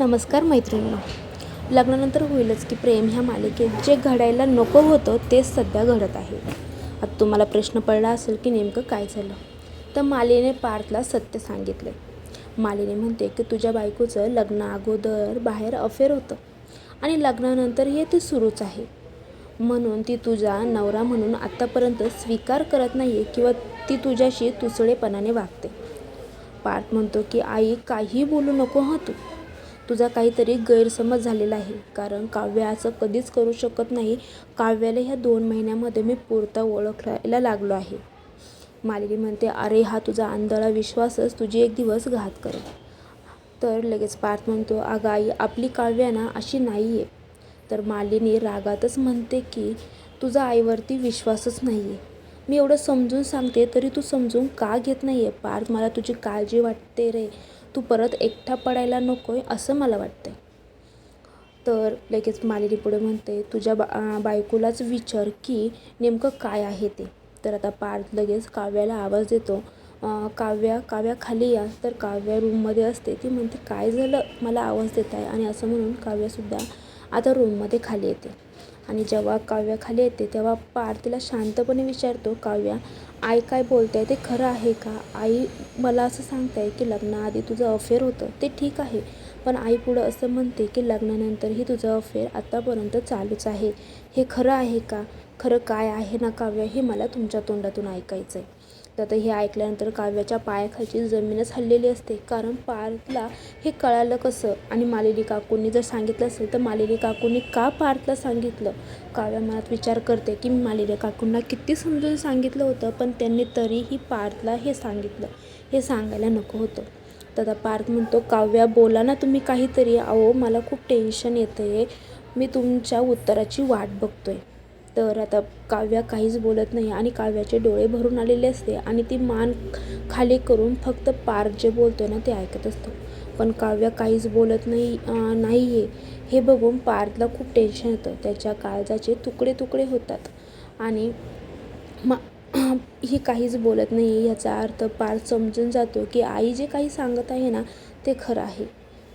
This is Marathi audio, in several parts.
नमस्कार मैत्रिणींनो लग्नानंतर होईलच की प्रेम ह्या मालिकेत जे घडायला नको होतं तेच सध्या घडत आहे. आता तुम्हाला प्रश्न पडला असेल की नेमकं काय झालं? तर मालिनीने पार्थला सत्य सांगितले. मालिनी म्हणते की तुझ्या बायकोचं लग्न अगोदर बाहेर अफेअर होतं आणि लग्नानंतरही ते सुरूच आहे. म्हणून ती तुझा नवरा म्हणून आत्तापर्यंत स्वीकार करत नाही आहे किंवा ती तुझ्याशी तुसळेपणाने वागते. पार्थ म्हणतो की आई काही बोलू नको हा तू. तुझा काहीतरी गैरसमज झालेला आहे. कारण काव्य असं कधीच करू शकत नाही. काव्याला ह्या दोन महिन्यामध्ये मी पुरता ओळखायला लागलो आहे. मालिनी म्हणते अरे हा तुझा आंधळा विश्वासच तुझी एक दिवस घात करेल. तर लगेच पार्थ म्हणतो अगं आई आपली काव्य ना अशी नाही आहे तर मालिनी रागातच म्हणते की तुझा आईवरती विश्वासच नाही आहे मी एवढं समजून सांगते तरी तू समजून का घेत नाही आहे पार्थ मला तुझी काळजी वाटते रे. तू परत एकटा पडायला नको आहे असं मला वाटतं तर लगेच मालिनी पुढे म्हणते तुझ्या बा बायकोलाच विचार की नेमकं काय आहे ते. तर आता पार्थ लगेच काव्याला आवाज देतो काव्या काव्या खाली या. तर काव्या रूममध्ये असते ती म्हणते काय झालं? मला आवाज देत आहे आणि असं म्हणून काव्यासुद्धा आता रूममध्ये खाली येते. आणि जेव्हा काव्या खाली येते तेव्हा पार तिला शांतपणे विचारतो काव्या आई काय बोलते ते खरं आहे का? आई मला असं सांगताय की लग्नाआधी तुझं अफेअर होतं. ते ठीक आहे पण आई पुढं असं म्हणते की लग्नानंतरही तुझं अफेअर आत्तापर्यंत चालूच आहे. हे खरं आहे का? खरं काय आहे ना काव्य हे मला तुमच्या तोंडातून ऐकायचं आहे तर हे ऐकल्यानंतर काव्याच्या पायाखालची जमीनच हललेली असते. कारण पार्थला हे कळालं कसं? आणि मालिनी काकूंनी जर सांगितलं असेल तर मालिनी काकूंनी का पार्थला सांगितलं? काव्या मनात विचार करते की मी मालिनी काकूंना किती समजून सांगितलं होतं पण त्यांनी तरीही पार्थला हे सांगितलं. हे सांगायला नको होतं. तर पार्थ म्हणतो काव्या बोला ना तुम्ही काहीतरी. अहो मला खूप टेन्शन येतं आहे मी तुमच्या उत्तराची वाट बघतोय. तर आता काव्या काहीच बोलत नाही आणि काव्याचे डोळे भरून आलेले असते आणि ती मान खाली करून फक्त पार्थ जे बोलतो ना ते ऐकत असतो. पण काव्या काहीच बोलत नाही नाही आहे हे बघून पार्थला खूप टेन्शन येतं. त्याच्या काळजाचे तुकडे तुकडे होतात. आणि मा ही काहीच बोलत नाही. याचा अर्थ पार्थ समजून जातो की आई जे काही सांगत आहे ना ते खरं आहे.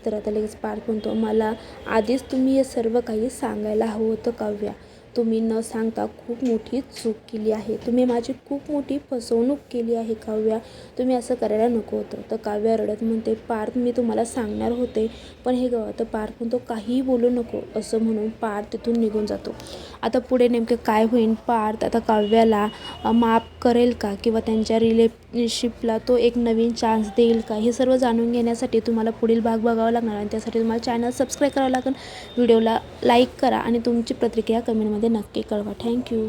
तर आता लगेच पार्थ म्हणतो मला आधीच तुम्ही हे सर्व काही सांगायला हवं होतं काव्या. तुम्ही न सांगता खूप मोठी चूक केली आहे. तुम्ही माझी खूप मोठी फसवणूक केली आहे काव्या. तुम्ही असं करायला नको होतं. तर काव्या रडत म्हणते पार्थ मी तुम्हाला सांगणार होते पण हे गं तर पार्थ म्हणतो काहीही बोलू नको असं म्हणून पार्थ तिथून निघून जातो. आता पुढे नेमकं काय होईल पार्थ आता काव्याला माफ करेल का? किंवा त्यांच्या रिलेशनशिपला तो एक नवीन चान्स देईल का? हे सर्व जाणून घेण्यासाठी तुम्हाला पुढील भाग बघावा लागणार आणि त्यासाठी तुम्हाला चॅनल सबस्क्राईब करावं लागेल. व्हिडिओला लाईक करा आणि तुमची प्रतिक्रिया कमेंटमध्ये नक्की कळवा. थँक्यू